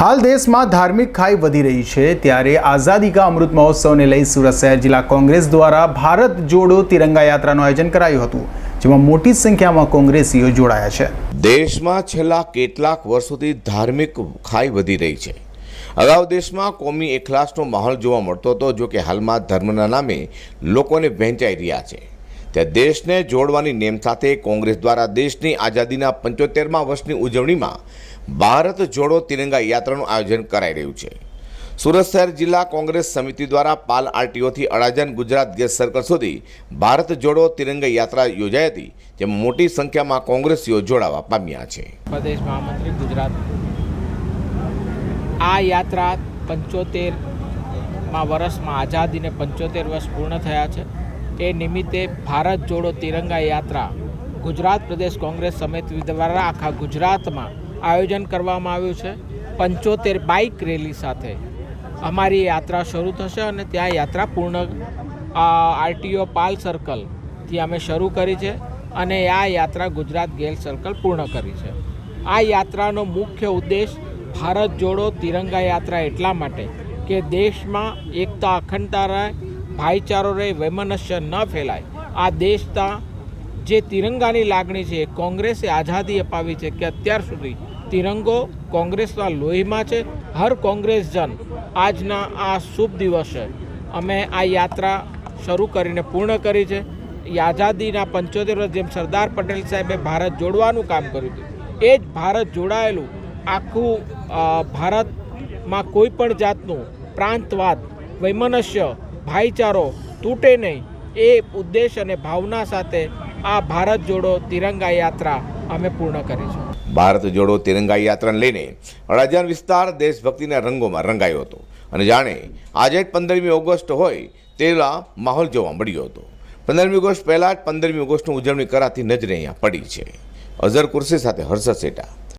હાલ દેશમાં ધાર્મિક ખાઈ વધી રહી છે, ત્યારે આઝાદી કા અમૃત મહોત્સવને લઈ સુરત શહેર જિલ્લા કોંગ્રેસ દ્વારા ભારત જોડો તિરંગા યાત્રાનું આયોજન કરાયું હતું, જેમાં મોટી સંખ્યામાં કોંગ્રેસીઓ જોડાયા છે. દેશમાં છેલ્લા કેટલાક વર્ષોથી ધાર્મિક ખાઈ વધી રહી છે. અગાઉ દેશમાં કોમી એકલાસનો માહોલ જોવા મળતો હતો જો કે હાલમાં ધર્મના નામે લોકોને વહેંચાઈ રહ્યા છે. ત્યાં દેશને જોડવાની નેમ સાથે કોંગ્રેસ દ્વારા દેશની આઝાદીના પંચોતેરમા વર્ષની ઉજવણીમાં ભારત જોડો તિરંગા યાત્રાનું આયોજન કરાઈ રહ્યું છે. સુરત શહેર જિલ્લા કોંગ્રેસ સમિતિ દ્વારા પાલ આરટીઓથી અડાજણ ગુજરાત ગેસ સર્કલ સુધી ભારત જોડો તિરંગા યાત્રા યોજાઈ હતી જેમાં મોટી સંખ્યામાં કોંગ્રેસીઓ જોડાવા પામ્યા છે. પ્રદેશ મહામંત્રી ગુજરાત. આ યાત્રા પંચોતેરમાં વર્ષમાં આઝાદીને પંચોતેર વર્ષ પૂર્ણ થયા છે. એ નિમિત્તે ભારત જોડો તિરંગા યાત્રા. ગુજરાત પ્રદેશ કોંગ્રેસ સમિતિ દ્વારા આખા ગુજરાતમાં આયોજન કરવામાં આવ્યું છે. પંચોતેર બાઇક રેલી સાથે અમારી યાત્રા શરૂ થશે અને ત્યાં યાત્રા પૂર્ણ આરટીઓ પાલ સર્કલથી અમે શરૂ કરી છે અને આ યાત્રા ગુજરાત ગેલ સર્કલ પૂર્ણ કરી છે. આ યાત્રાનો મુખ્ય ઉદ્દેશ ભારત જોડો તિરંગા યાત્રા એટલા માટે કે દેશમાં એકતા અખંડતા રહે ભાઈચારો રહે, વૈમનસ્ય ન ફેલાય. આ દેશતા જે તિરંગાની લાગણી છે, કોંગ્રેસે આઝાદી અપાવી છે કે અત્યાર સુધી તિરંગો કોંગ્રેસના લોહીમાં છે, હર કોંગ્રેસજન આજના આ શુભ દિવસે અમે આ યાત્રા શરૂ કરીને પૂર્ણ કરી છે. આઝાદીના પંચોતેર વર્ષ જેમ સરદાર પટેલ સાહેબે ભારત જોડવાનું કામ કર્યું હતું, એ જ ભારત જોડાયેલું આખું ભારતમાં કોઈ પણ જાતનું પ્રાંતવાદ, વૈમનસ્ય ભાઈચારો તૂટે નહીં એ ઉદ્દેશ અને ભાવના સાથે આ ભારત જોડો તિરંગા યાત્રા અમે પૂર્ણ કરી છે ભારત જોડો તિરંગા યાત્રાને લઈને અડાજણ વિસ્તાર દેશભક્તિના રંગોમાં રંગાયો હતો. અને જાણે આજે પંદરમી ઓગસ્ટ હોય તેવા માહોલ જોવા મળ્યો હતો. પંદરમી ઓગસ્ટ પહેલાં જ પંદરમી ઓગસ્ટની ઉજવણી કરાતી નજરે અહીંયા પડી છે. અઝર કુર્સી સાથે હર્ષદ સેટા.